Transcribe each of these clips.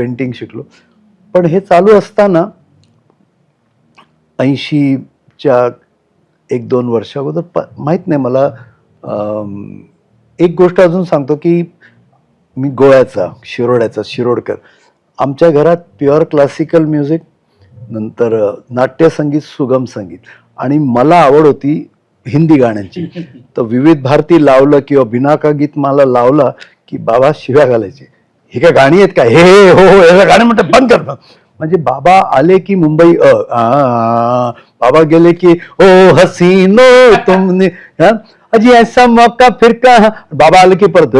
Painting शिकलो. पण हे चालू असताना ऐंशीच्या एक दोन वर्ष अगोदर प माहीत नाही मला एक गोष्ट अजून सांगतो की मी गोव्याचा शिरोड्याचा शिरोडकर. आमच्या घरात प्युअर क्लासिकल म्युझिक नंतर नाट्यसंगीत सुगम संगीत. आणि मला आवड होती हिंदी गाण्यांची. तर विविध भारती लावलं किंवा बिनाका गीत मला लावला की बाबा शिव्या घालायचे. हे काय गाणी आहेत का हे हे हो हो याला गाणं म्हणतात बंद कर. म्हणजे बाबा आले की मुंबई अ बाबा गेले की ओ हसीनो तुमने अजी ऐसा मौका फिर का? बाबा आले की परत द,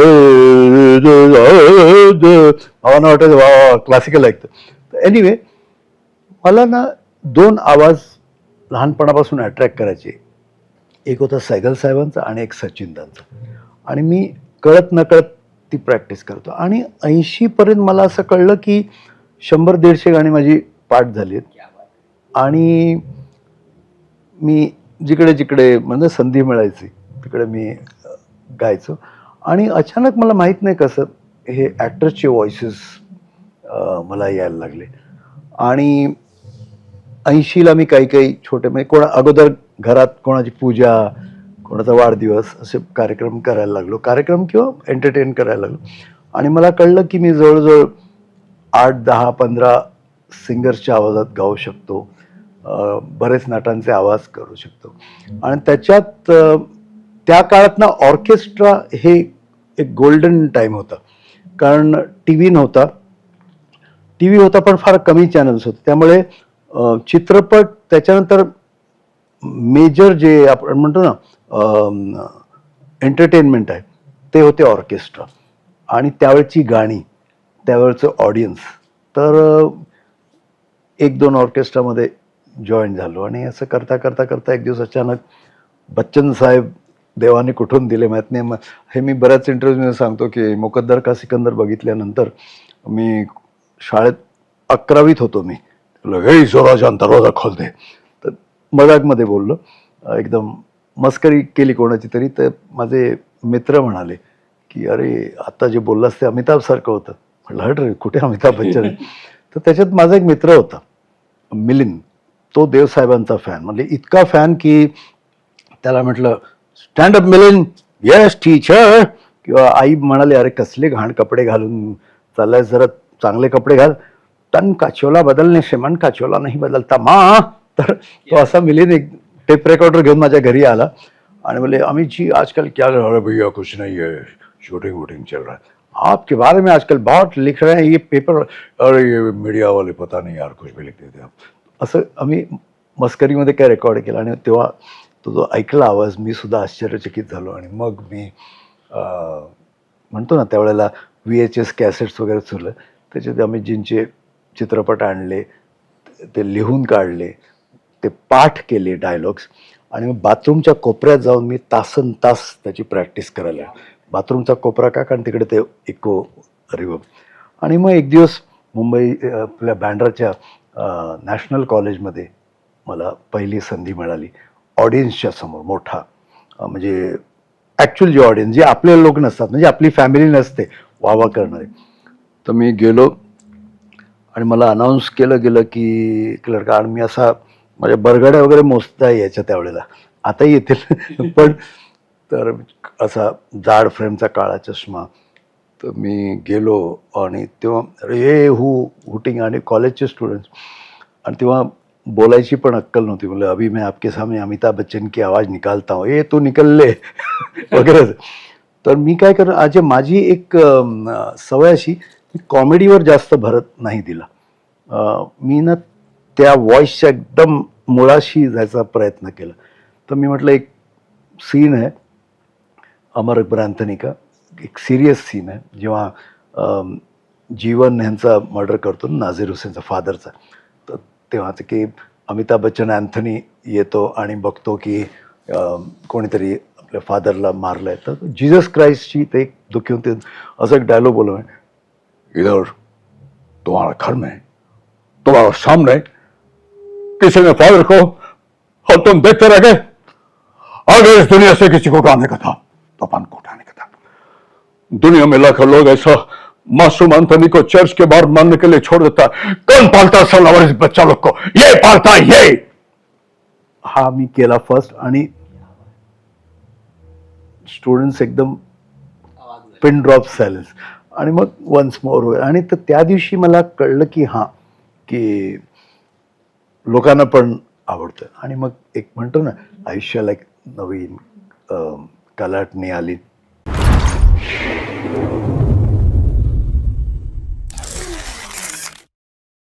द, बाबांना वाटत क्लासिकल ऐकतं. एनिवे मला ना दोन आवाज लहानपणापासून अट्रॅक्ट करायचे. एक होता सैगल साहेबांचा आणि एक सचिनदांचा आणि मी कळत नकळत ती प्रॅक्टिस करतो. आणि ऐंशीपर्यंत मला असं कळलं की शंभर दीडशे गाणी माझी पाठ झाली आहेत आणि मी जिकडे जिकडे म्हणजे संधी मिळायची तिकडे मी गायचो. आणि अचानक मला माहीत नाही कसं हे ॲक्टर्सचे व्हॉइसेस मला यायला लागले. आणि ऐंशीला मी काही काही छोटे म्हणजे कोणा अगोदर घरात कोणाची पूजा कोणाचा वाढदिवस असे कार्यक्रम करायला लागलो. कार्यक्रम किंवा एंटरटेन करायला लागलो. आणि मला कळलं की मी जवळजवळ आठ दहा पंधरा सिंगर्सच्या आवाजात गाऊ शकतो. बरेच नटांचे आवाज करू शकतो. आणि त्याच्यात त्या काळात ना ऑर्केस्ट्रा हे एक गोल्डन टाईम होता. कारण टी व्ही नव्हता. टी व्ही होता पण फार कमी चॅनल्स होते. त्यामुळे चित्रपट त्याच्यानंतर मेजर जे आपण म्हणतो ना एंटरटेनमेंट आहे ते होते ऑर्केस्ट्रा आणि त्यावेळची गाणी त्यावेळचं ऑडियन्स तर एक दोन ऑर्केस्ट्रामध्ये जॉईन झालो. आणि असं करता करता करता एक दिवस अचानक बच्चन साहेब देवाने कुठून दिले माहीत नाही. मग हे मी बऱ्याच इंटरव्ह्यूमध्ये सांगतो की मुकद्दर का सिकंदर बघितल्यानंतर मी शाळेत अकरावीत होतो मी. हे ईश्वराच्या दरवाजा खोल दे. तर मजाकमध्ये बोललो. एकदम मस्करी केली कोणाची तरी तर माझे मित्र म्हणाले की अरे आता जे बोललास ते अमिताभ सारखं होतं. म्हटलं हट रे कुठे अमिताभ बच्चन आहे? तर त्याच्यात माझा एक मित्र होता मिलिंद. तो देवसाहेबांचा फॅन म्हणजे इतका फॅन की त्याला म्हटलं stand up Milind. Yes teacher किंवा आई म्हणाले अरे कसले घाण कपडे घालून चाललाय जरा चांगले कपडे घाल. तन काचोला बदलणे से काचोला नाही बदलता. मा तर तो असा मिलिंद एक टेप रेकॉर्डर घेऊन माझ्या घरी आला. आणि बोले अमित जी आजकल क्या रहा भैया? कुछ नहीं है. शूटिंग वूटिंग चल रहा है. आपके बारे में आजकल बहुत लिख रहे हैं ये पेपर अरे ये मीडिया वाले पता नहीं यार कुछ भी लिख देते आप। असं आम्ही मस्करीमध्ये काय रेकॉर्ड केलं? आणि तेव्हा तो जो ऐकला आवाज मी सुद्धा आश्चर्यचकित झालो. आणि मग मी म्हणतो ना त्यावेळेला व्ही एच एस कॅसेट्स वगैरे सुरलं त्याच्यात आम्ही जिनचे चित्रपट आणले ते लिहून काढले. ते पाठ केले डायलॉग्स आणि मग बाथरूमच्या कोपऱ्यात जाऊन मी तासन तास त्याची प्रॅक्टिस करायला बाथरूमचा कोपरा का? कारण तिकडे ते इको रिवर्ब आणि मग एक दिवस मुंबई आपल्या बँड्राच्या नॅशनल कॉलेजमध्ये मला पहिली संधी मिळाली. ऑडियन्सच्या समोर मोठा. म्हणजे ॲक्च्युअल जे ऑडियन्स जे आपले लोक नसतात म्हणजे आपली फॅमिली नसते वावा करणारे. तर मी गेलो आणि मला अनाऊन्स केलं गेलं की क्लर्क आणि मी असा माझ्या बरगड्या वगैरे मोजता यायच्या त्यावेळेला. आता येतील. पण तर असा जाड फ्रेमचा काळा चष्मा तर मी गेलो आणि तेव्हा हे हू हुटिंग आणि कॉलेजचे स्टुडंट्स. आणि तेव्हा बोलायची पण अक्कल नव्हती. म्हणजे अभि मैं आपके सामने अमिताभ बच्चन की आवाज निकालता हूँ. ए तू निकलले वगैरे. तर मी काय कर आज माझी एक सवय अशी कॉमेडीवर जास्त भरत नाही दिला. मी ना त्या व्हॉइसच्या एकदम मुळाशी जायचा प्रयत्न केला. तर मी म्हटलं एक सीन आहे अमर अकबर अँथनी का एक सिरियस सीन आहे जेव्हा जीवन ह्यांचा मर्डर करतो नाझीर हुसेनचा फादरचा तर तेव्हाच की अमिताभ बच्चन अँथनी येतो आणि बघतो की कोणीतरी आपल्या फादरला मारलं आहे तर जिजस क्राइस्टची ते एक दुःखी होते असं एक डायलॉग बोलव इधर तुम्हाला घर में तुम्हाला सामने किसी ने फादर को और तुम देखते रह गए। अगर इस दुनिया से किसी को उठाने का था तो अपन को उठाने का था। दुनिया में लाखों लोग ऐसा मासूम अंतनी को चर्च के बाहर मानने के लिए छोड़ देता। है कौन पालता है सोलह वर्ष बच्चा लोग को? ये पालता ये। हा मी केला फर्स्ट आणि स्टुडंट्स एकदम पिन ड्रॉप सायलेन्स आणि मग वन्स मोर आणि तर त्या दिवशी मला कळलं की हां की लोकांना पण आवडतं. आणि मग एक म्हणतो ना आयुष्याला एक नवीन कलाटणी आली.